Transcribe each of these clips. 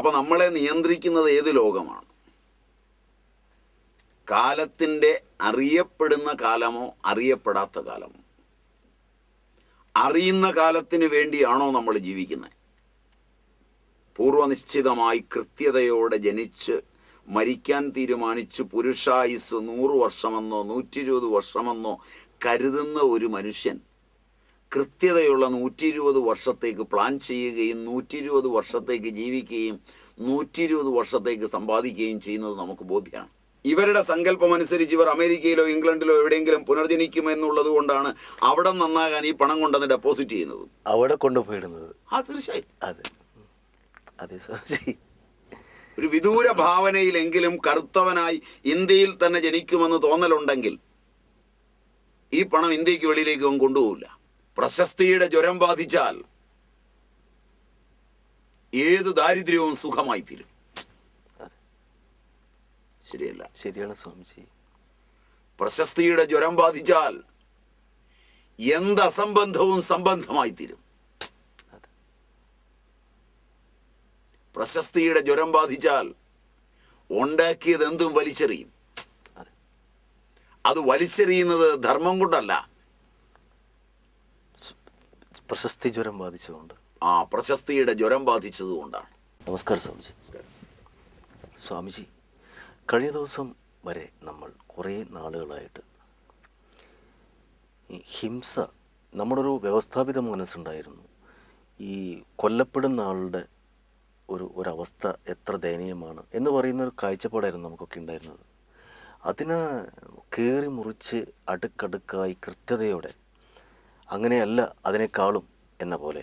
അപ്പം നമ്മളെ നിയന്ത്രിക്കുന്നത് ഏത് ലോകമാണ്? കാലത്തിന്റെ അറിയപ്പെടുന്ന കാലമോ അറിയപ്പെടാത്ത കാലമോ? അറിയുന്ന കാലത്തിന് വേണ്ടിയാണോ നമ്മൾ ജീവിക്കുന്നത്? പൂർവനിശ്ചിതമായി കൃത്യതയോടെ ജനിച്ച് മരിക്കാൻ തീരുമാനിച്ച് പുരുഷായുസ് നൂറ് വർഷമെന്നോ നൂറ്റി ഇരുപത് വർഷമെന്നോ കരുതുന്ന ഒരു മനുഷ്യൻ കൃത്യതയുള്ള നൂറ്റി ഇരുപത് വർഷത്തേക്ക് പ്ലാൻ ചെയ്യുകയും നൂറ്റി ഇരുപത് വർഷത്തേക്ക് ജീവിക്കുകയും നൂറ്റി ഇരുപത് വർഷത്തേക്ക് സമ്പാദിക്കുകയും ചെയ്യുന്നത് നമുക്ക് ബോധ്യമാണ്. ഇവരുടെ സങ്കല്പം അനുസരിച്ച് ഇവർ അമേരിക്കയിലോ ഇംഗ്ലണ്ടിലോ എവിടെയെങ്കിലും പുനർജനിക്കുമെന്നുള്ളത് കൊണ്ടാണ് അവിടെ നന്നാകാൻ ഈ പണം കൊണ്ടുവന്ന് ഡെപ്പോസിറ്റ് ചെയ്യുന്നത്. അവിടെ കൊണ്ടുപോയിടുന്നത്. ആ തീർച്ചയായും. അതെ. അതെ സ്വാമിജി ഒരു വിദൂര ഭാവനയിലെങ്കിലും കറുത്തവനായി ഇന്ത്യയിൽ തന്നെ ജനിക്കുമെന്ന് തോന്നലുണ്ടെങ്കിൽ ഈ പണം ഇന്ത്യയ്ക്ക് വെളിയിലേക്കും കൊണ്ടുപോകില്ല പ്രശസ്തിയുടെ ജ്വരം ബാധിച്ചാൽ ഏത് ദാരിദ്ര്യവും സുഖമായി തീരും. ശരിയല്ല. ശരിയാണ് സ്വാമിജി. പ്രശസ്തിയുടെ ജ്വരം ബാധിച്ചാൽ എന്ത് അസംബന്ധവും സംബന്ധമായി തീരും. പ്രശസ്തിയുടെ ജ്വരം ബാധിച്ചാൽ ഉണ്ടാക്കിയത് എന്തും വലിച്ചെറിയും. അത് വലിച്ചെറിയുന്നത് ധർമ്മം കൊണ്ടല്ല. പ്രശസ്തി ജ്വരം ബാധിച്ചതുകൊണ്ട്. ആ പ്രശസ്തിയുടെ ജ്വരം ബാധിച്ചതുകൊണ്ടാണ്. നമസ്കാരം സ്വാമിജി. സ്വാമിജി കഴിഞ്ഞ ദിവസം വരെ നമ്മൾ കുറേ നാളുകളായിട്ട് ഈ ഹിംസ നമ്മുടെ ഒരു വ്യവസ്ഥാപിത മനസ്സുണ്ടായിരുന്നു. ഈ കൊല്ലപ്പെടുന്ന ആളുടെ ഒരു ഒരവസ്ഥ എത്ര ദയനീയമാണ് എന്ന് പറയുന്ന ഒരു കാഴ്ചപ്പാടായിരുന്നു നമുക്കൊക്കെ ഉണ്ടായിരുന്നത്. അതിനെ കയറി മുറിച്ച് അടുക്കടുക്കായി കൃത്യതയോടെ അങ്ങനെയല്ല അതിനേക്കാളും എന്ന പോലെ.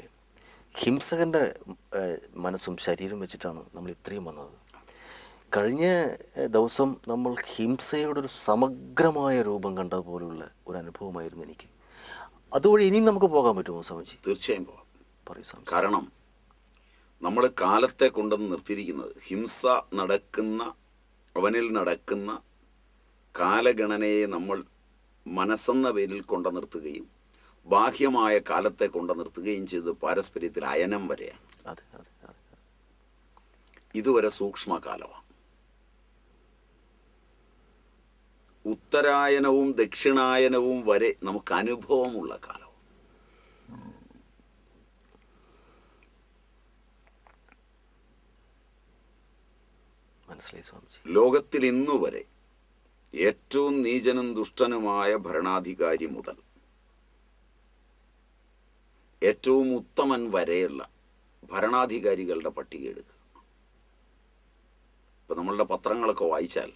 ഹിംസകന്റെ മനസ്സും ശരീരം വെച്ചിട്ടാണ് നമ്മൾ ഇത്രയും വന്നത്. കഴിഞ്ഞ ദിവസം നമ്മൾ ഹിംസയുടെ ഒരു സമഗ്രമായ രൂപം കണ്ടതുപോലുള്ള ഒരു അനുഭവമായിരുന്നു എനിക്ക്. അതുവഴി ഇനിയും നമുക്ക് പോകാൻ പറ്റുമോ സ്വാമിജി? തീർച്ചയായും പോകാം. പറയൂ കാരണം നമ്മൾ കാലത്തെ കൊണ്ടുവന്ന് നിർത്തിയിരിക്കുന്നത് ഹിംസ നടക്കുന്ന അവനിൽ നടക്കുന്ന കാലഗണനയെ നമ്മൾ മനസ്സെന്ന പേരിൽ കൊണ്ടു നിർത്തുകയും ബാഹ്യമായ കാലത്തെ കൊണ്ടു നിർത്തുകയും ചെയ്ത് പാരസ്പര്യത്തിൽ അയനം വരെയാണ്. ഇതുവരെ സൂക്ഷ്മകാലമാണ്. ഉത്തരായനവും ദക്ഷിണായനവും വരെ നമുക്ക് അനുഭവമുള്ള കാലം മനസ്സിലായി സ്വാമിജി. ലോകത്തിൽ ഇന്നുവരെ ഏറ്റവും നീചനും ദുഷ്ടനുമായ ഭരണാധികാരി മുതൽ ഏറ്റവും ഉത്തമൻ വരെയുള്ള ഭരണാധികാരികളുടെ പട്ടിക എടുക്കുക. ഇപ്പം നമ്മളുടെ പത്രങ്ങളൊക്കെ വായിച്ചാൽ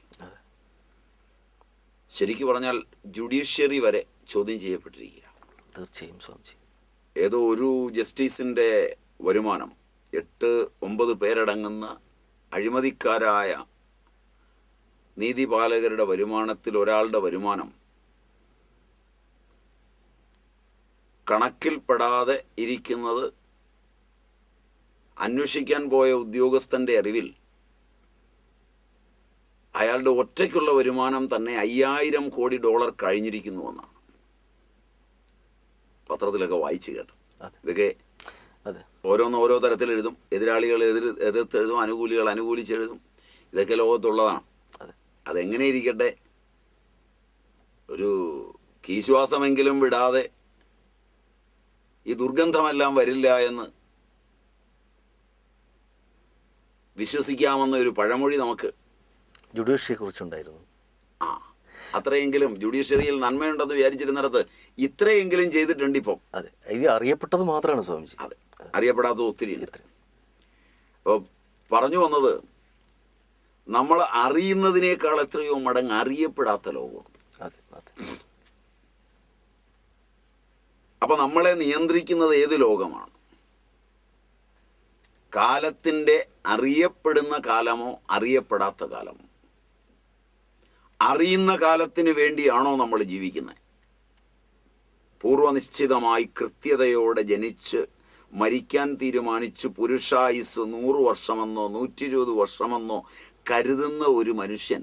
ശരിക്കു പറഞ്ഞാൽ ജുഡീഷ്യറി വരെ ചോദ്യം ചെയ്യപ്പെട്ടിരിക്കുക. തീർച്ചയായും സ്വാമിജി. ഏതോ ഒരു ജസ്റ്റിസിന്റെ വരുമാനം എട്ട് ഒമ്പത് പേരടങ്ങുന്ന അഴിമതിക്കാരായ നീതിപാലകരുടെ വരുമാനത്തിൽ ഒരാളുടെ വരുമാനം കണക്കിൽപ്പെടാതെ ഇരിക്കുന്നത് അന്വേഷിക്കാൻ പോയ ഉദ്യോഗസ്ഥന്റെ അറിവിൽ അയാളുടെ ഒറ്റയ്ക്കുള്ള വരുമാനം തന്നെ അയ്യായിരം കോടി ഡോളർ കഴിഞ്ഞിരിക്കുന്നു എന്നാണ്. പത്രത്തിലൊക്കെ വായിച്ചു കേട്ടു. ഇതൊക്കെ അതെ. ഓരോന്ന് ഓരോ തരത്തിൽ എഴുതും. എതിരാളികൾ എതിർ എതിർത്തെഴുതും അനുകൂലികൾ അനുകൂലിച്ചെഴുതും ഇതൊക്കെ ലോകത്തുള്ളതാണ്. അതെ. അതെങ്ങനെ ഇരിക്കട്ടെ? ഒരു കീശ്വാസമെങ്കിലും വിടാതെ ഈ ദുർഗന്ധമെല്ലാം വരില്ല എന്ന് വിശ്വസിക്കാമെന്ന ഒരു പഴമൊഴി നമുക്ക് ജുഡീഷ്യയെ കുറിച്ചുണ്ടായിരുന്നു. ആ അത്രയെങ്കിലും ജുഡീഷ്യറിയിൽ നന്മയുണ്ടെന്ന് വിചാരിച്ചിരുന്നിടത്ത് ഇത്രയെങ്കിലും ചെയ്തിട്ടുണ്ട് ഇപ്പം. അതെ ഇത് അറിയപ്പെട്ടത് മാത്രമാണ് സ്വാമിജി. അതെ അറിയപ്പെടാത്തത് ഒത്തിരി അപ്പോൾ പറഞ്ഞു വന്നത് നമ്മൾ അറിയുന്നതിനേക്കാൾ എത്രയോ മടങ്ങ് അറിയപ്പെടാത്ത ലോകമുണ്ട് അതെ അതെ. അപ്പോൾ നമ്മളെ നിയന്ത്രിക്കുന്നത് ഏത് ലോകമാണ്? കാലത്തിന്റെ അറിയപ്പെടുന്ന കാലമോ അറിയപ്പെടാത്ത കാലമോ? അറിയുന്ന കാലത്തിന് വേണ്ടിയാണോ നമ്മൾ ജീവിക്കുന്നത് പൂർവനിശ്ചിതമായി കൃത്യതയോടെ ജനിച്ച് മരിക്കാൻ തീരുമാനിച്ച് പുരുഷായുസ് നൂറ് വർഷമെന്നോ നൂറ്റി ഇരുപത് വർഷമെന്നോ കരുതുന്ന ഒരു മനുഷ്യൻ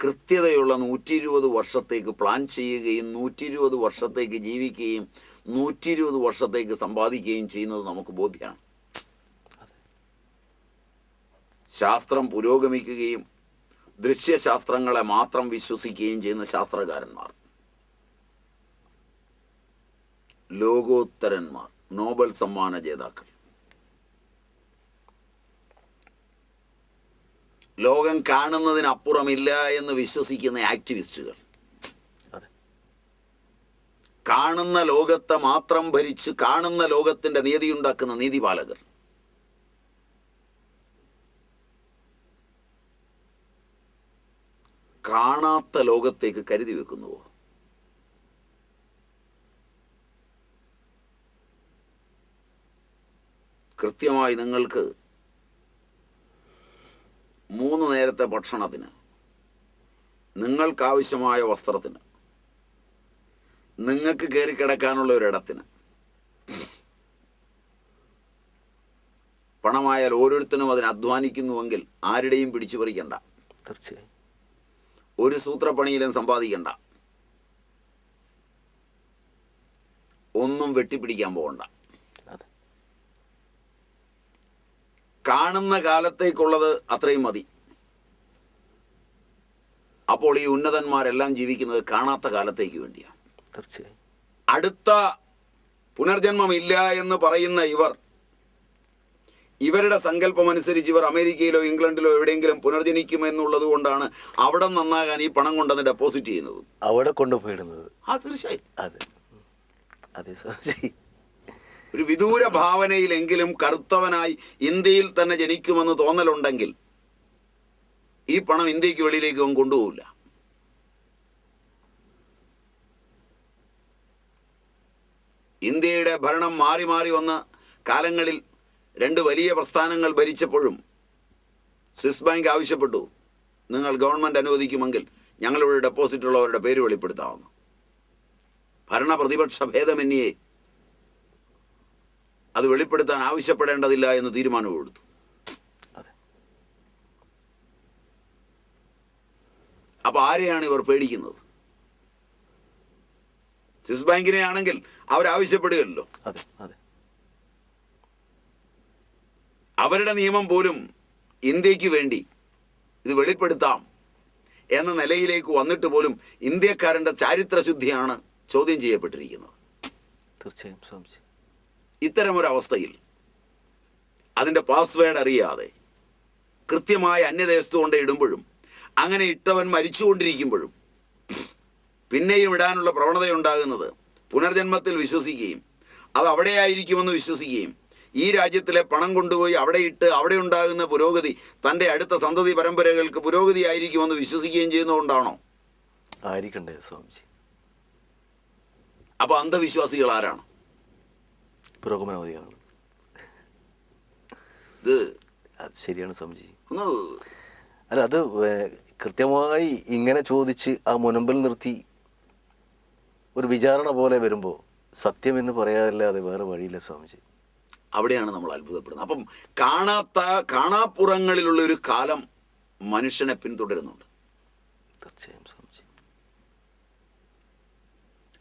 കൃത്യതയുള്ള നൂറ്റി ഇരുപത് വർഷത്തേക്ക് പ്ലാൻ ചെയ്യുകയും നൂറ്റി ഇരുപത് വർഷത്തേക്ക് ജീവിക്കുകയും നൂറ്റി ഇരുപത് വർഷത്തേക്ക് സമ്പാദിക്കുകയും ചെയ്യുന്നത് നമുക്ക് ബോധ്യമാണ് ശാസ്ത്രം പുരോഗമിക്കുകയും ദൃശ്യശാസ്ത്രങ്ങളെ മാത്രം വിശ്വസിക്കുകയും ചെയ്യുന്ന ശാസ്ത്രകാരന്മാർ. ലോകോത്തരന്മാർ നോബൽ സമ്മാന ജേതാക്കൾ. ലോകം കാണുന്നതിനപ്പുറമില്ല എന്ന് വിശ്വസിക്കുന്ന ആക്ടിവിസ്റ്റുകൾ. കാണുന്ന ലോകത്തെ മാത്രം ഭരിച്ച് കാണുന്ന ലോകത്തിന്റെ നീതിയുണ്ടാക്കുന്ന നീതിപാലകർ. കാണാത്ത ലോകത്തേക്ക് കരുതി വെക്കുന്നുവോ? കൃത്യമായി നിങ്ങൾക്ക് മൂന്ന് നേരത്തെ ഭക്ഷണത്തിന് നിങ്ങൾക്കാവശ്യമായ വസ്ത്രത്തിന് നിങ്ങൾക്ക് കയറി കിടക്കാനുള്ള ഒരിടത്തിന് പണമായാൽ ഓരോരുത്തരും അതിന് അധ്വാനിക്കുന്നുവെങ്കിൽ ആരുടെയും പിടിച്ചു പറിക്കണ്ട. തീർച്ചയായും. ഒരു സൂത്രപ്പണിയിലും സമ്പാദിക്കണ്ട. ഒന്നും വെട്ടിപ്പിടിക്കാൻ പോകണ്ട അതെ കാണുന്ന കാലത്തേക്കുള്ളത് അത്രയും മതി. അപ്പോൾ ഈ ഉന്നതന്മാരെല്ലാം ജീവിക്കുന്നത് കാണാത്ത കാലത്തേക്ക് വേണ്ടിയാണ് തീർച്ചയായും. അടുത്ത പുനർജന്മമില്ല എന്ന് പറയുന്ന ഇവർ ഇവരുടെ സങ്കല്പം അനുസരിച്ച് ഇവർ അമേരിക്കയിലോ ഇംഗ്ലണ്ടിലോ എവിടെയെങ്കിലും പുനർജനിക്കുമെന്നുള്ളത് കൊണ്ടാണ് അവിടെ നന്നാകാൻ ഈ പണം കൊണ്ടുവന്ന് ഡെപ്പോസിറ്റ് ചെയ്യുന്നത്. അവിടെ കൊണ്ടുപോയിടുന്നത്. ആ തീർച്ചയായും. അതെ. അതേ സ്വാമിജി. ഒരു വിദൂര ഭാവനയിലെങ്കിലും കറുത്തവനായി ഇന്ത്യയിൽ തന്നെ ജനിക്കുമെന്ന് തോന്നലുണ്ടെങ്കിൽ ഈ പണം ഇന്ത്യയ്ക്ക് വെളിയിലേക്ക് അവൻ കൊണ്ടുപോകില്ല ഇന്ത്യയുടെ ഭരണം മാറി മാറി വന്ന കാലങ്ങളിൽ രണ്ട് വലിയ പ്രസ്ഥാനങ്ങൾ ഭരിച്ചപ്പോഴും സ്വിസ് ബാങ്ക് ആവശ്യപ്പെട്ടു. നിങ്ങൾ ഗവൺമെന്റ് അനുവദിക്കുമെങ്കിൽ ഞങ്ങളിവിടെ ഡെപ്പോസിറ്റുള്ളവരുടെ പേര് വെളിപ്പെടുത്താമെന്ന് ഭരണ പ്രതിപക്ഷ ഭേദമന്യേ അത് വെളിപ്പെടുത്താൻ ആവശ്യപ്പെടേണ്ടതില്ല എന്ന് തീരുമാനം എടുത്തു. അപ്പോൾ ആരെയാണ് ഇവർ പേടിക്കുന്നത്? സ്വിസ് ബാങ്കിനെ ആണെങ്കിൽ അവരാവശ്യപ്പെടുകയല്ലോ അവരുടെ നിയമം പോലും ഇന്ത്യയ്ക്ക് വേണ്ടി ഇത് വെളിപ്പെടുത്താം എന്ന നിലയിലേക്ക് വന്നിട്ട് പോലും ഇന്ത്യക്കാരന്റെ ചാരിത്രശുദ്ധിയാണ് ചോദ്യം ചെയ്യപ്പെട്ടിരിക്കുന്നത്. തീർച്ചയായും സ്വാമിജി. ഇത്തരമൊരവസ്ഥയിൽ അതിന്റെ പാസ്വേഡ് അറിയാതെ കൃത്യമായ അന്യദേശത്ത് കൊണ്ട് ഇടുമ്പോഴും അങ്ങനെ ഇട്ടവൻ മരിച്ചുകൊണ്ടിരിക്കുമ്പോഴും പിന്നെയും ഇടാനുള്ള പ്രവണതയുണ്ടാകുന്നത് പുനർജന്മത്തിൽ വിശ്വസിക്കുകയും അത് അവിടെയായിരിക്കുമെന്ന് വിശ്വസിക്കുകയും ഈ രാജ്യത്തിലെ പണം കൊണ്ടുപോയി അവിടെ ഇട്ട് അവിടെ ഉണ്ടാകുന്ന പുരോഗതി തന്റെ അടുത്ത സന്തതി പരമ്പരകൾക്ക് പുരോഗതി ആയിരിക്കുമെന്ന് വിശ്വസിക്കുകയും ചെയ്യുന്നതുകൊണ്ടാണോ? ആയിരിക്കണ്ടേ സ്വാമിജി. അപ്പോൾ അന്ധവിശ്വാസികൾ ആരാണ്? പുരോഗമനവാദികളാണ് ഇത് അത് ശരിയാണ് സ്വാമിജി. ഒന്ന് അല്ല അത് കൃത്യമായി ഇങ്ങനെ ചോദിച്ച് ആ മുനമ്പിൽ നിർത്തി ഒരു വിചാരണ പോലെ വരുമ്പോൾ സത്യം എന്ന് പറയാതല്ലാതെ വേറെ വഴിയില്ല സ്വാമിജി. അവിടെയാണ് നമ്മൾ അത്ഭുതപ്പെടുന്നത്. അപ്പം കാണാത്ത കാണാപ്പുറങ്ങളിലുള്ള ഒരു കാലം മനുഷ്യനെ പിന്തുടരുന്നുണ്ട്. തീർച്ചയായും സ്വാമിജി.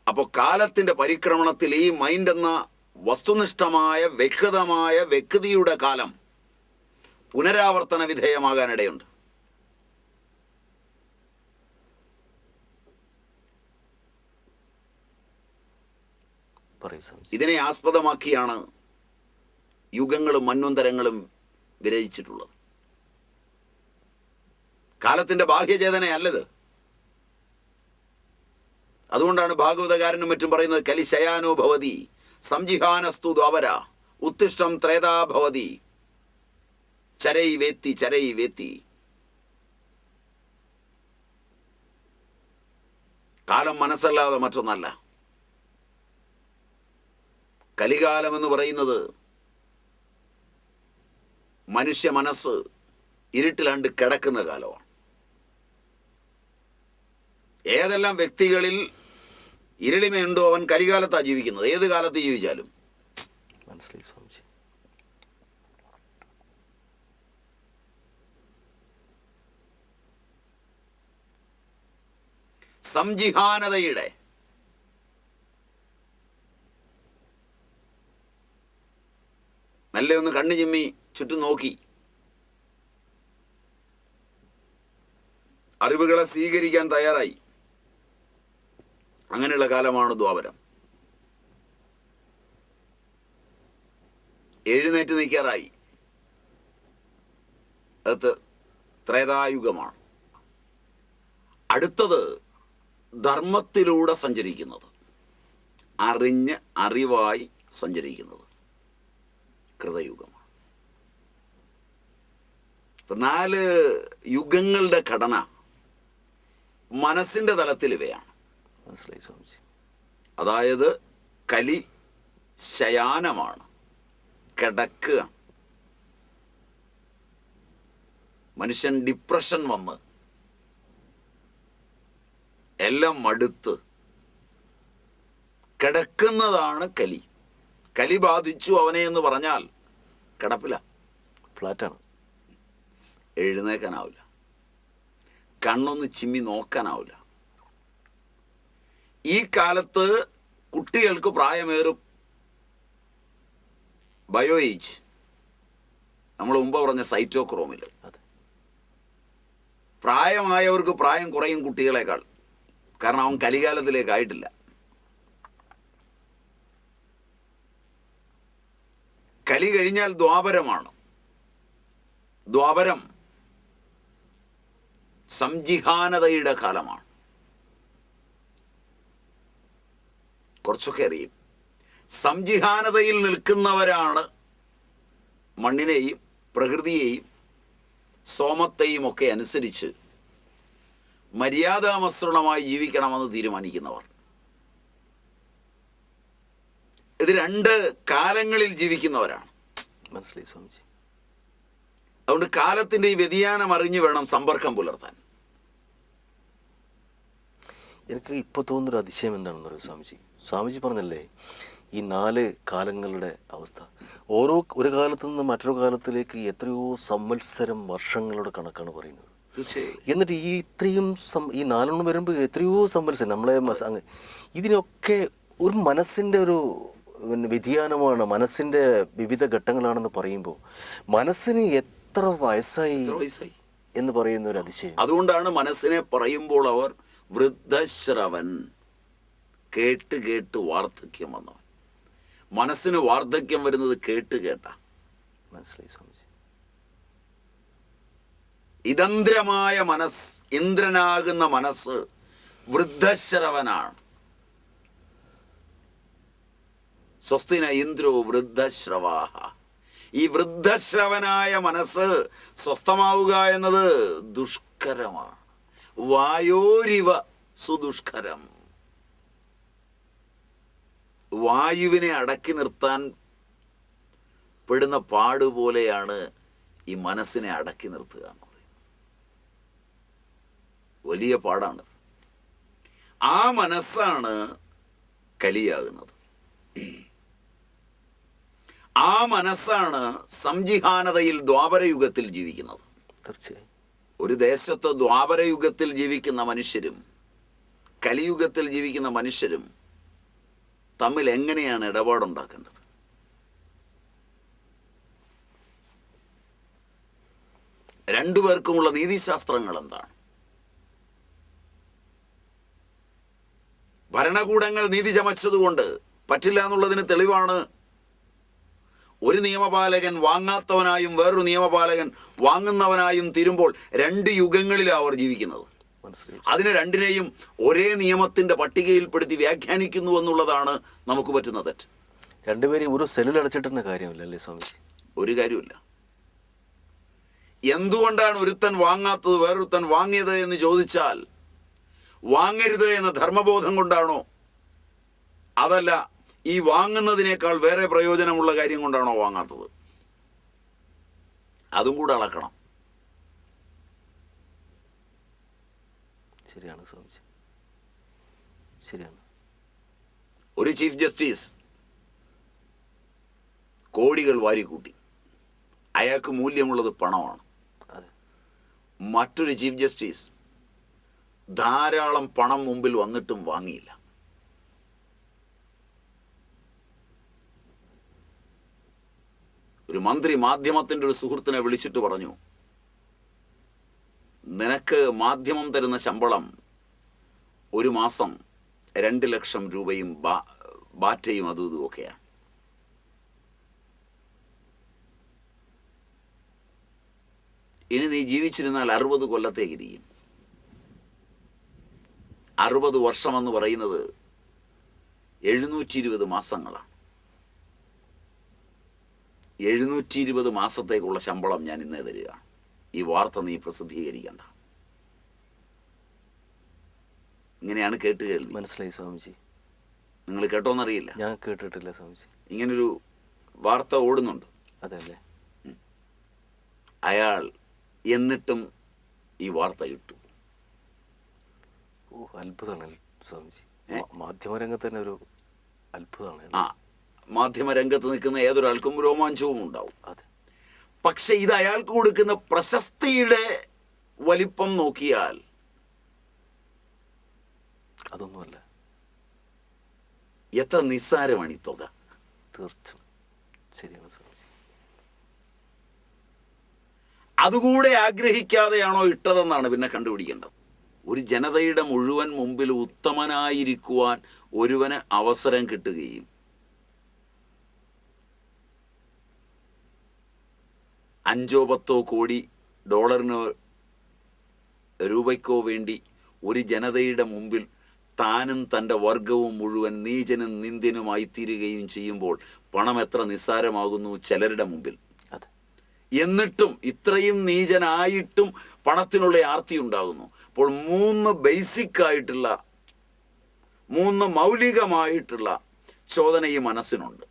അപ്പോൾ കാലത്തിന്റെ പരിക്രമണത്തിൽ ഈ മൈൻഡ് എന്ന വസ്തുനിഷ്ഠമായ വ്യക്തമായ വ്യക്തിയുടെ കാലം പുനരാവർത്തന വിധേയമാകാനിടയുണ്ട്. ഇതിനെ ആസ്പദമാക്കിയാണ് യുഗങ്ങളും മന്വന്തരങ്ങളും വിരചിച്ചിട്ടുള്ളത്. കാലത്തിന്റെ ബാഹ്യചേതനയല്ലത്. അതുകൊണ്ടാണ് ഭാഗവതകാരനും മറ്റും പറയുന്നത് കലിശയാനോ ഭവതി സംജിഹാനസ്തു ദ്വാപര ഉത്തിഷ്ടം ത്രേതാഭവതി ചരൈ വേത്തി ചരൈ വേത്തി. കാലം മനസ്സല്ലാതെ മറ്റൊന്നല്ല. കലികാലം എന്ന് പറയുന്നത് മനുഷ്യ മനസ്സ് ഇരുട്ടിലാണ്ട് കിടക്കുന്ന കാലമാണ്. ഏതെല്ലാം വ്യക്തികളിൽ ഇരുളിമയുണ്ടോ അവൻ കലികാലത്താണ് ജീവിക്കുന്നത്? ഏത് കാലത്ത് ജീവിച്ചാലും? മനസ്സിലായി സ്വാമിജി. സംജിഹാനതയുടെ മെല്ലെ ഒന്ന് കണ്ണു ചിമ്മി ചുറ്റും നോക്കി. അറിവുകളെ സ്വീകരിക്കാൻ തയ്യാറായി. അങ്ങനെയുള്ള കാലമാണ് ദ്വാപരം. എഴുന്നേറ്റ് നിൽക്കാറായി. അത് ത്രേതായുഗമാണ്. അടുത്തത് ധർമ്മത്തിലൂടെ സഞ്ചരിക്കുന്നത്. അറിഞ്ഞ് അറിവായി സഞ്ചരിക്കുന്നത് കൃതയുഗമാണ്. നാല് യുഗങ്ങളുടെ ഘടന മനസ്സിന്റെ തലത്തിൽ ഇവയാണ്. മനസ്സിലായി സ്വാമിജി. അതായത് കലി ശയാനമാണ് കിടക്കുക മനുഷ്യൻ ഡിപ്രഷൻ വന്ന് എല്ലാം മടുത്ത് കിടക്കുന്നതാണ് കലി. കലി ബാധിച്ചു അവനെ എന്ന് പറഞ്ഞാൽ കിടപ്പില്ല ഫ്ലാറ്റാണ്. എഴുന്നേക്കാനാവില്ല. കണ്ണൊന്ന് ചിമ്മി നോക്കാനാവില്ല. ഈ കാലത്ത് കുട്ടികൾക്ക് പ്രായമേറും ബയോ ഏജ് നമ്മൾ മുമ്പ് പറഞ്ഞ സൈറ്റോക്രോമിൽ പ്രായമായവർക്ക് പ്രായം കുറയും കുട്ടികളെക്കാൾ. കാരണം അവൻ കലികാലത്തിലേക്ക് ആയിട്ടില്ല. കലി കഴിഞ്ഞാൽ ദ്വാപരമാണ്. ദ്വാപരം സംജിഹാനതയുടെ കാലമാണ്. കുറച്ചൊക്കെ അറിയും സംജിഹാനതയിൽ നിൽക്കുന്നവരാണ് മണ്ണിനെയും പ്രകൃതിയെയും സോമത്തെയും ഒക്കെ അനുസരിച്ച് മര്യാദാമസൃണമായി ജീവിക്കണമെന്ന് തീരുമാനിക്കുന്നവർ. ഇത് രണ്ട് കാലങ്ങളിൽ ജീവിക്കുന്നവരാണ്. മനസ്സിലായി സ്വാമിജി. അതുകൊണ്ട് കാലത്തിന്റെ ഈ വ്യതിയാനം അറിഞ്ഞു വേണം സമ്പർക്കം പുലർത്താൻ. എനിക്ക് ഇപ്പോൾ തോന്നുന്നൊരു അതിശയം എന്താണെന്ന് പറയുക സ്വാമിജി? സ്വാമിജി പറഞ്ഞല്ലേ ഈ നാല് കാലങ്ങളുടെ അവസ്ഥ. ഓരോ ഒരു കാലത്തു നിന്ന് മറ്റൊരു കാലത്തിലേക്ക് എത്രയോ സംവത്സരം വർഷങ്ങളുടെ കണക്കാണ് പറയുന്നത്. എന്നിട്ട് ഈ ഇത്രയും ഈ നാലെണ്ണം വരുമ്പോൾ എത്രയോ സംവത്സരം നമ്മളെ ഇതിനൊക്കെ ഒരു മനസ്സിന്റെ ഒരു വ്യതിയാനമാണ് മനസ്സിന്റെ വിവിധ ഘട്ടങ്ങളാണെന്ന് പറയുമ്പോൾ മനസ്സിന് എത്ര വയസ്സായി എത്ര വയസ്സായി? എന്ന് പറയുന്ന ഒരു അതിശയം. അതുകൊണ്ടാണ് മനസ്സിനെ പറയുമ്പോൾ അവർ വൃദ്ധശ്രവൻ കേട്ട് കേട്ട് വാർദ്ധക്യം വന്നവൻ. മനസ്സിന് വാർദ്ധക്യം വരുന്നത് കേട്ട് കേട്ട. മനസ്സിലായി സ്വാമിജി. ഇതന്ത്രമായ മനസ് ഇന്ദ്രനാകുന്ന മനസ്സ് വൃദ്ധശ്രവനാണ്. സ്വസ്തിന ഇന്ദ്രോ വൃദ്ധശ്രവാഹ. ഈ വൃദ്ധശ്രവനായ മനസ്സ് സ്വസ്ഥമാവുക എന്നത് ദുഷ്കരമാണ്. വായോരിവ സുദുഷ്കരം. വായുവിനെ അടക്കി നിർത്താൻ പെടുന്ന പാടുപോലെയാണ് ഈ മനസ്സിനെ അടക്കി നിർത്തുക എന്ന് പറയുന്നത്. വലിയ പാടാണിത്. ആ മനസ്സാണ് കലിയാകുന്നത്. ആ മനസ്സാണ് സംജിഹാനതയിൽ ദ്വാപരയുഗത്തിൽ ജീവിക്കുന്നത്. തീർച്ചയായും. ഒരു ദേശത്ത് ദ്വാപരയുഗത്തിൽ ജീവിക്കുന്ന മനുഷ്യരും കലിയുഗത്തിൽ ജീവിക്കുന്ന മനുഷ്യരും തമ്മിൽ എങ്ങനെയാണ് ഇടപാടുണ്ടാക്കേണ്ടത്? രണ്ടുപേർക്കുമുള്ള നീതിശാസ്ത്രങ്ങൾ എന്താണ്? ഭരണകൂടങ്ങൾ നീതി ചമച്ചതുകൊണ്ട് പറ്റില്ല എന്നുള്ളതിന് തെളിവാണ് ഒരു നിയമപാലകൻ വാങ്ങാത്തവനായും വേറൊരു നിയമപാലകൻ വാങ്ങുന്നവനായും തീരുമ്പോൾ രണ്ട് യുഗങ്ങളിലാണ് അവർ ജീവിക്കുന്നത്. അതിനെ രണ്ടിനെയും ഒരേ നിയമത്തിന്റെ പട്ടികയിൽപ്പെടുത്തി വ്യാഖ്യാനിക്കുന്നു എന്നുള്ളതാണ് നമുക്ക് പറ്റുന്ന തെറ്റ്. രണ്ടുപേരെയും ഒരു സെല്ലിൽ അടച്ചിട്ടുന്ന കാര്യമില്ല അല്ലേ സ്വാമിജി ഒരു കാര്യമില്ല എന്തുകൊണ്ടാണ് ഒരുത്തൻ വാങ്ങാത്തത് വേറൊരുത്തൻ വാങ്ങിയത് എന്ന് ചോദിച്ചാൽ വാങ്ങരുത് എന്ന ധർമ്മബോധം കൊണ്ടാണോ? അതല്ല ഈ വാങ്ങുന്നതിനേക്കാൾ വേറെ പ്രയോജനമുള്ള കാര്യം കൊണ്ടാണോ വാങ്ങാത്തത്? അതും കൂടെ അളക്കണം. ശരിയാണ് സ്വാമിജി. ശരിയാണ്. ഒരു ചീഫ് ജസ്റ്റിസ് കോടികൾ വാരിക്കൂട്ടി. അയാൾക്ക് മൂല്യമുള്ളത് പണമാണ്. അതെ. മറ്റൊരു ചീഫ് ജസ്റ്റിസ് ധാരാളം പണം മുമ്പിൽ വന്നിട്ടും വാങ്ങിയില്ല. ഒരു മന്ത്രി മാധ്യമത്തിന്റെ ഒരു സുഹൃത്തിനെ വിളിച്ചിട്ട് പറഞ്ഞു നിനക്ക് മാധ്യമം തരുന്ന ശമ്പളം ഒരു മാസം രണ്ട് ലക്ഷം രൂപയും ബാ- ബാറ്റയും അതും ഇതും ഒക്കെയാണ്. ഇനി നീ ജീവിച്ചിരുന്നാൽ അറുപത് കൊല്ലത്തേക്ക് ഇരിക്കും. അറുപത് വർഷമെന്ന് പറയുന്നത് എഴുന്നൂറ്റി ഇരുപത് മാസങ്ങളാണ്. എഴുന്നൂറ്റി ഇരുപത് മാസത്തേക്കുള്ള ശമ്പളം ഞാൻ ഇന്നേ തരികയാണ് ഈ വാർത്ത നീ പ്രസിദ്ധീകരിക്കണ്ട. ഇങ്ങനെയാണ് കേട്ട് കേൾവി. മനസ്സിലായി സ്വാമിജി. നിങ്ങൾ കേട്ടോന്നറിയില്ല. ഞാൻ കേട്ടിട്ടില്ല സ്വാമിജി. ഇങ്ങനൊരു വാർത്ത ഓടുന്നുണ്ട്. അതെ അയാൾ എന്നിട്ടും ഈ വാർത്ത ഇട്ടു. ഓ അത്ഭുതമാണ് സ്വാമിജി. മാധ്യമരംഗത്ത് തന്നെ ഒരു അത്ഭുതമാണ്. ആ മാധ്യമരംഗത്ത് നിൽക്കുന്ന ഏതൊരാൾക്കും രോമാഞ്ചവും ഉണ്ടാവും. അതെ. പക്ഷെ ഇത് അയാൾക്ക് കൊടുക്കുന്ന പ്രശസ്തിയുടെ വലിപ്പം നോക്കിയാൽ അതൊന്നുമല്ല. എത്ര നിസ്സാരമാണ് ഈ തുക. തീർച്ചയായും. ശരിയാണ് സ്വാമിജി. അതുകൂടെ ആഗ്രഹിക്കാതെയാണോ ഇട്ടതെന്നാണ് പിന്നെ കണ്ടുപിടിക്കേണ്ടത്. ഒരു ജനതയുടെ മുഴുവൻ മുമ്പിൽ ഉത്തമനായിരിക്കുവാൻ ഒരുവന് അവസരം കിട്ടുകയും അഞ്ചോ പത്തോ കോടി ഡോളറിനോ രൂപയ്ക്കോ വേണ്ടി ഒരു ജനതയുടെ മുമ്പിൽ താനും തന്റെ വർഗവും മുഴുവൻ നീചനും നിന്ദ്യനുമായി തീരുകയും ചെയ്യുമ്പോൾ പണം എത്ര നിസ്സാരമാകുന്നു ചിലരുടെ മുമ്പിൽ. അതെ. എന്നിട്ടും ഇത്രയും നീചനായിട്ടും പണത്തിനുള്ള ആർത്തി ഉണ്ടാകുന്നു. അപ്പോൾ മൂന്ന് ബേസിക് ആയിട്ടുള്ള മൂന്ന് മൗലികമായിട്ടുള്ള ചോദന ഈ മനസ്സിനുണ്ട്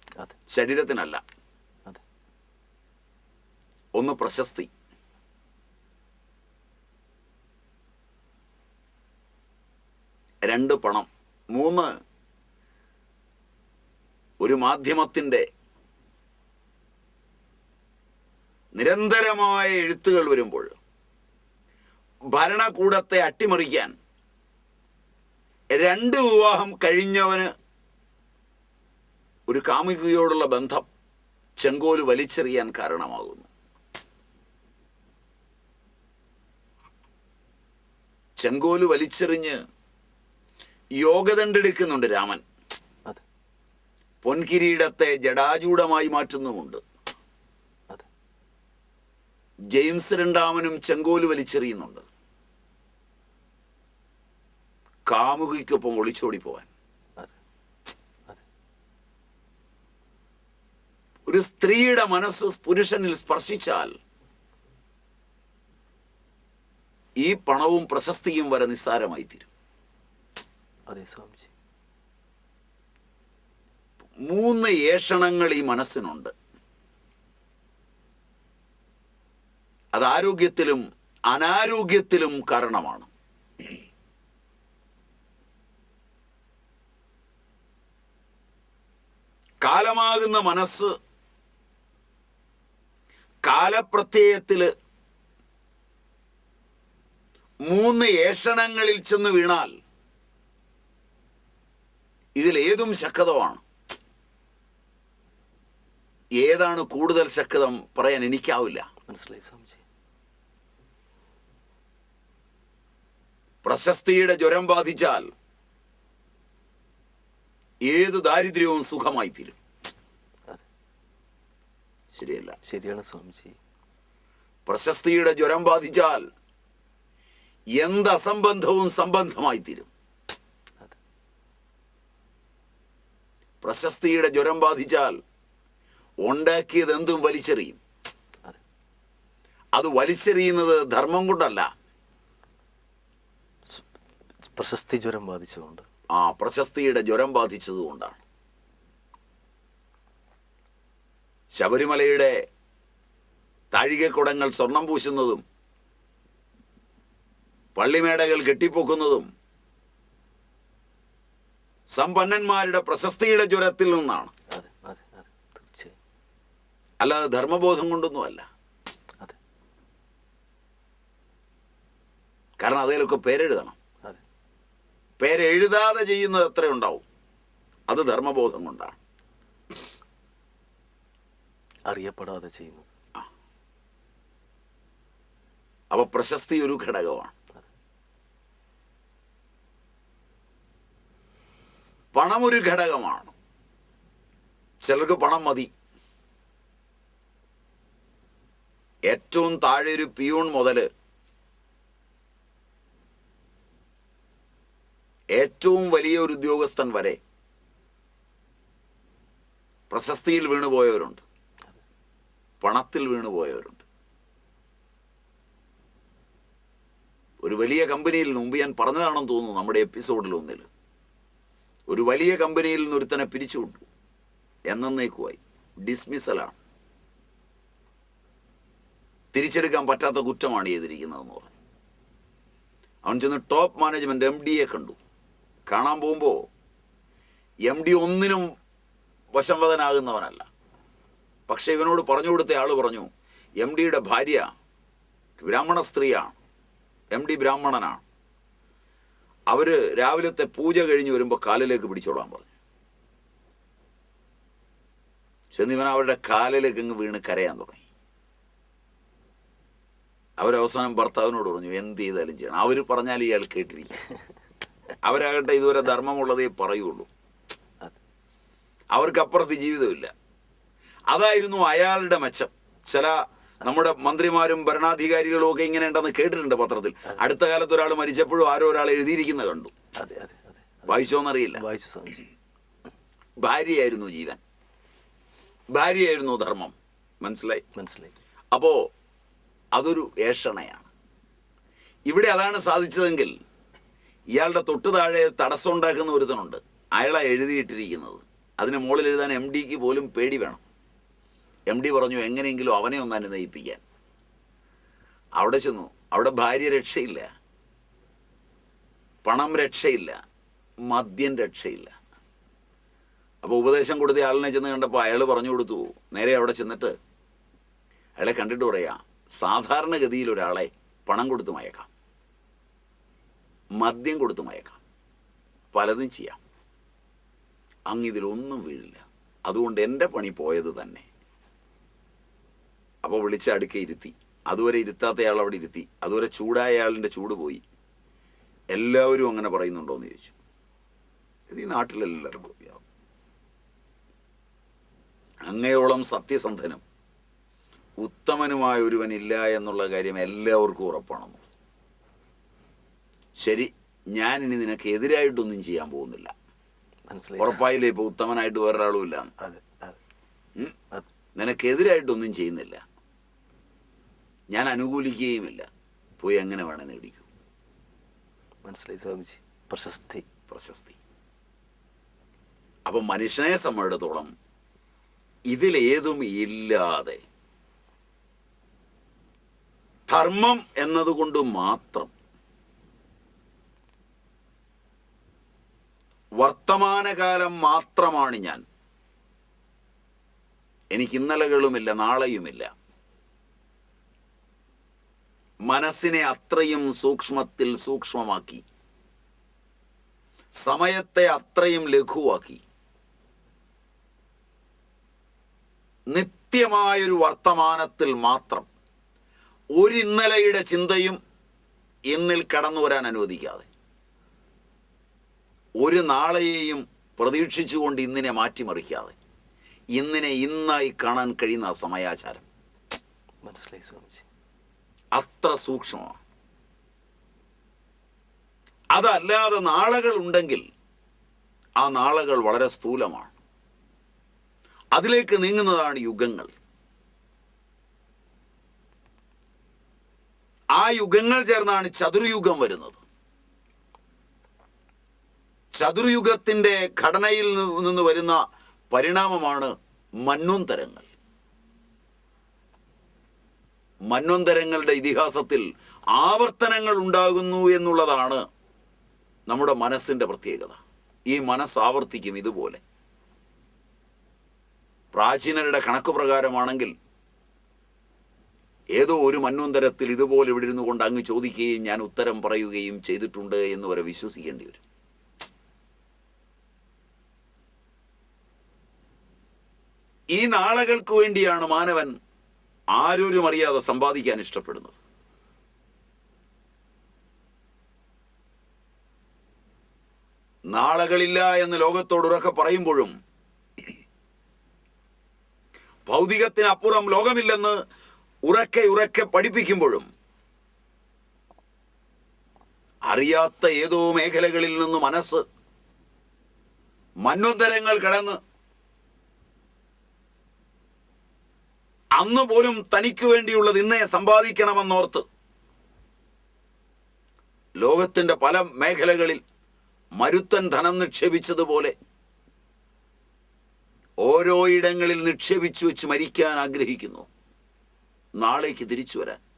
ശരീരത്തിനല്ല. ഒന്ന് പ്രശസ്തി രണ്ട് പണം. മൂന്ന് ഒരു മാധ്യമത്തിന്റെ നിരന്തരമായ എഴുത്തുകൾ വരുമ്പോൾ ഭരണകൂടത്തെ അട്ടിമറിക്കാൻ രണ്ട് വിവാഹം കഴിഞ്ഞവന് ഒരു കാമുകിയോടുള്ള ബന്ധം ചെങ്കോൽ വലിച്ചെറിയാൻ കാരണമാകുന്നു. ചെങ്കോൽ വലിച്ചെറിഞ്ഞ് യോഗദണ്ഡെടുക്കുന്നുണ്ട് രാമൻ. പൊൻകിരീടത്തെ ജടാജൂടമായി മാറ്റുന്നുമുണ്ട്. ജെയിംസ് രണ്ടാമനും ചെങ്കോൽ വലിച്ചെറിയുന്നുണ്ട്. കാമുകിക്കൊപ്പം ഒളിച്ചോടി പോവാൻ ഒരു സ്ത്രീയുടെ മനസ്സ് പുരുഷനിൽ സ്പർശിച്ചാൽ ഈ പണവും പ്രശസ്തിയും വരെ നിസ്സാരമായി തീരും അതെ സ്വാമിജി. മൂന്ന് ഏഷണങ്ങൾ ഈ മനസ്സിനുണ്ട്. അത് ആരോഗ്യത്തിലും അനാരോഗ്യത്തിലും കാരണമാണ്. കാലമാകുന്ന മനസ്സ് കാലപ്രത്യയത്തിൽ മൂന്ന് ഏഷണങ്ങളിൽ ചെന്ന് വീണാൽ ഇതിലേതും ശക്തമാണ്. ഏതാണ് കൂടുതൽ ശക്തം പറയാൻ എനിക്കാവില്ല. മനസ്സിലായി സ്വാമിജി. പ്രശസ്തിയുടെ ജ്വരം ബാധിച്ചാൽ ഏത് ദാരിദ്ര്യവും സുഖമായി തീരും ശരിയല്ല. ശരിയാണ് സ്വാമിജി. പ്രശസ്തിയുടെ ജ്വരം ബാധിച്ചാൽ എന്ത് അസംബന്ധവും സംബന്ധമായി തീരും പ്രശസ്തിയുടെ ജ്വരം ബാധിച്ചാൽ ഉണ്ടാക്കിയത് എന്തും വലിച്ചെറിയും അത് വലിച്ചെറിയുന്നത് ധർമ്മം കൊണ്ടല്ല. പ്രശസ്തി ജ്വരം ബാധിച്ചതുകൊണ്ട്. ആ പ്രശസ്തിയുടെ ജ്വരം ബാധിച്ചതുകൊണ്ടാണ്. ശബരിമലയുടെ താഴികക്കുടങ്ങൾ സ്വർണം പൂശുന്നതും പള്ളിമേടകൾ കെട്ടിപ്പൊക്കുന്നതും സമ്പന്നന്മാരുടെ പ്രശസ്തിയുടെ ജ്വരത്തിൽ നിന്നാണ്. അല്ലാതെ ധർമ്മബോധം കൊണ്ടൊന്നുമല്ല. കാരണം അതിലൊക്കെ പേരെഴുതണം. പേരെഴുതാതെ ചെയ്യുന്നത് എത്ര ഉണ്ടാവും? അത് ധർമ്മബോധം കൊണ്ടാണ്. അറിയപ്പെടാതെ ചെയ്യുന്നത്. അപ്പൊ പ്രശസ്തി ഒരു ഘടകമാണ്. പണം ഒരു ഘടകമാണ്. ചിലർക്ക് പണം മതി. ഏറ്റവും താഴെ ഒരു പിയൂൺ മുതൽ ഏറ്റവും വലിയ ഒരു ഉദ്യോഗസ്ഥൻ വരെ പ്രശസ്തിയിൽ വീണുപോയവരുണ്ട് പണത്തിൽ വീണുപോയവരുണ്ട് ഒരു വലിയ കമ്പനിയിൽ മുമ്പ് ഞാൻ പറഞ്ഞതാണെന്ന് തോന്നുന്നു നമ്മുടെ എപ്പിസോഡിൽ ഒന്നിൽ ഒരു വലിയ കമ്പനിയിൽ നിന്ന് ഒരുത്തനെ പിരിച്ചുവിട്ടു എന്നേക്കുമായി ഡിസ്മിസലാണ്. തിരിച്ചെടുക്കാൻ പറ്റാത്ത കുറ്റമാണ് ചെയ്തിരിക്കുന്നതെന്ന് പറഞ്ഞു. അവൻ ചെന്ന് ടോപ്പ് മാനേജ്മെന്റ് എം ഡിയെ കണ്ടു. കാണാൻ പോകുമ്പോൾ എം ഡി ഒന്നിനും വശംവദനാകുന്നവനല്ല പക്ഷേ ഇവനോട് പറഞ്ഞു കൊടുത്ത ആൾ പറഞ്ഞു എം ഡിയുടെ ഭാര്യ ബ്രാഹ്മണ സ്ത്രീയാണ്. M D ബ്രാഹ്മണനാണ്. അവർ രാവിലത്തെ പൂജ കഴിഞ്ഞ് വരുമ്പോൾ കാലിലേക്ക് പിടിച്ചോളാൻ പറഞ്ഞു. ചെന്നിവൻ അവരുടെ കാലിലേക്ക് അങ്ങ് വീണ് കരയാൻ തുടങ്ങി. അവരവസാനം ഭർത്താവിനോട് പറഞ്ഞു എന്ത് ചെയ്താലും ചെയ്യണം. അവർ പറഞ്ഞാൽ ഇയാൾ കേട്ടിരിക്കും. അവരാകട്ടെ ഇതുവരെ ധർമ്മമുള്ളതേ പറയുള്ളൂ. അവർക്കപ്പുറത്ത് ജീവിതമില്ല. അതായിരുന്നു അയാളുടെ മെച്ചം. ചില നമ്മുടെ മന്ത്രിമാരും ഭരണാധികാരികളും ഒക്കെ ഇങ്ങനെ ഉണ്ടെന്ന് കേട്ടിട്ടുണ്ട് പത്രത്തിൽ. അടുത്ത കാലത്ത് ഒരാൾ മരിച്ചപ്പോഴും ആരോ ഒരാൾ എഴുതിയിരിക്കുന്നത് കണ്ടു. അതെ അതെ അതെ. വായിച്ചോന്നറിയില്ല വായിച്ചു സ്വാമിജി. ഭാര്യയായിരുന്നു ജീവൻ. ഭാര്യയായിരുന്നു ധർമ്മം. മനസ്സിലായി? മനസ്സിലായി. അപ്പോൾ അതൊരു ഏഷണയാണ്. ഇവിടെ അതാണ് സാധിച്ചതെങ്കിൽ ഇയാളുടെ തൊട്ട് താഴെ തടസ്സം ഉണ്ടാക്കുന്ന ഒരുത്തനുണ്ട്. അയാളാണ് എഴുതിയിട്ടിരിക്കുന്നത്. അതിന് മുകളിൽ എഴുതാൻ എം ഡിക്ക് പോലും പേടി വേണം. എം ഡി പറഞ്ഞു എങ്ങനെയെങ്കിലും അവനെ ഒന്ന് അനുനയിപ്പിക്കാൻ. അവിടെ ചെന്നു. അവിടെ ഭാര്യ രക്ഷയില്ല. പണം രക്ഷയില്ല. മദ്യം രക്ഷയില്ല. അപ്പോൾ ഉപദേശം കൊടുത്ത ആളിനെ ചെന്ന് കണ്ടപ്പോൾ അയാൾ പറഞ്ഞു കൊടുത്തു. നേരെ അവിടെ ചെന്നിട്ട് അയാളെ കണ്ടിട്ട് പറയാം സാധാരണഗതിയിൽ ഒരാളെ പണം കൊടുത്തു മയക്കാം മദ്യം കൊടുത്തു മയക്കാം പലതും ചെയ്യാം. അങ്ങ് ഇതിലൊന്നും വീഴില്ല. അതുകൊണ്ട് എന്റെ പണി പോയത് തന്നെ. അപ്പോൾ വിളിച്ച് അടുക്കെ ഇരുത്തി. അതുവരെ ഇരുത്താത്തയാൾ അവിടെ ഇരുത്തി. അതുവരെ ചൂടായ ആളിന്റെ ചൂട് പോയി. എല്ലാവരും അങ്ങനെ പറയുന്നുണ്ടോയെന്ന് ചോദിച്ചു. ഇത് ഈ നാട്ടിലെല്ലാവർക്കും അറിയാം. അങ്ങയോളം സത്യസന്ധനും ഉത്തമനുമായ ഒരുവനില്ല എന്നുള്ള കാര്യം എല്ലാവർക്കും ഉറപ്പാണെന്ന്. ശരി ഞാൻ ഇനി നിനക്ക് എതിരായിട്ടൊന്നും ചെയ്യാൻ പോകുന്നില്ല. ഉറപ്പായില്ലേ ഇപ്പൊ ഉത്തമനായിട്ട് വേറൊരാളും ഇല്ല. നിനക്കെതിരായിട്ടൊന്നും ചെയ്യുന്നില്ല. ഞാൻ അനുകൂലിക്കുകയുമില്ല. പോയി എങ്ങനെ വേണേ നേടിക്കൂ മനസ്സിലായി സ്വാമിജി. പ്രശസ്തി. പ്രശസ്തി. അപ്പം മനുഷ്യനെ സംബന്ധിച്ചിടത്തോളം ഇതിലേതും ഇല്ലാതെ ധർമ്മം എന്നതുകൊണ്ട് മാത്രം വർത്തമാനകാലം മാത്രമാണ് ഞാൻ. എനിക്ക് ഇന്നലകളുമില്ല നാളെയുമില്ല. മനസ്സിനെ അത്രയും സൂക്ഷ്മത്തിൽ സൂക്ഷ്മമാക്കി. സമയത്തെ അത്രയും ലഘുവാക്കി. നിത്യമായൊരു വർത്തമാനത്തിൽ മാത്രം ഒരു ഇന്നലെയുടെ ചിന്തയും ഇന്നിൽ കടന്നു വരാൻ അനുവദിക്കാതെ. ഒരു നാളെയെയും പ്രതീക്ഷിച്ചുകൊണ്ട് ഇന്നിനെ മാറ്റിമറിക്കാതെ. ഇന്നിനെ ഇന്നായി കാണാൻ കഴിയുന്ന സമയാചാരം. മനസ്സിലായി സ്വാമിജി. അത്ര സൂക്ഷ്മമാണ്. അതല്ലാതെ നാളകൾ ഉണ്ടെങ്കിൽ ആ നാളകൾ വളരെ സ്ഥൂലമാണ്. അതിലേക്ക് നീങ്ങുന്നതാണ് യുഗങ്ങൾ. ആ യുഗങ്ങൾ ചേർന്നാണ് ചതുർയുഗം വരുന്നത്. ചതുർയുഗത്തിന്റെ ഘടനയിൽ നിന്ന് വരുന്ന പരിണാമമാണ് മന്വന്തരങ്ങൾ മന്വന്തരങ്ങളുടെ ഇതിഹാസത്തിൽ ആവർത്തനങ്ങൾ ഉണ്ടാകുന്നു എന്നുള്ളതാണ് നമ്മുടെ മനസ്സിന്റെ പ്രത്യേകത. ഈ മനസ്സ് ആവർത്തിക്കും ഇതുപോലെ. പ്രാചീനരുടെ കണക്ക് പ്രകാരമാണെങ്കിൽ ഏതോ ഒരു മന്വന്തരത്തിൽ ഇതുപോലെ ഇവിടെ ഇരുന്നു കൊണ്ട് അങ്ങ് ചോദിക്കുകയും ഞാൻ ഉത്തരം പറയുകയും ചെയ്തിട്ടുണ്ട് എന്ന് വരെ വിശ്വസിക്കേണ്ടി വരും. ഈ നാളകൾക്ക് വേണ്ടിയാണ് മാനവൻ ആരോരും അറിയാതെ സമ്പാദിക്കാൻ ഇഷ്ടപ്പെടുന്നത്? നാളകളില്ല എന്ന് ലോകത്തോട് ഉറക്കെ പറയുമ്പോഴും ഭൗതികത്തിനപ്പുറം ലോകമില്ലെന്ന് ഉറക്കെ ഉറക്കെ പഠിപ്പിക്കുമ്പോഴും അറിയാത്ത ഏതോ മേഖലകളിൽ നിന്ന് മനസ്സ് മന്വന്തരങ്ങൾ കടന്ന് അന്ന് പോലും തനിക്ക് വേണ്ടിയുള്ളത് ഇന്നേ സമ്പാദിക്കണമെന്നോർത്ത് ലോകത്തിന്റെ പല മേഖലകളിൽ മരുത്തൻ ധനം നിക്ഷേപിച്ചതുപോലെ ഓരോ ഇടങ്ങളിൽ നിക്ഷേപിച്ചു വെച്ച് മരിക്കാൻ ആഗ്രഹിക്കുന്നു. നാളേക്ക് തിരിച്ചു വരാൻ.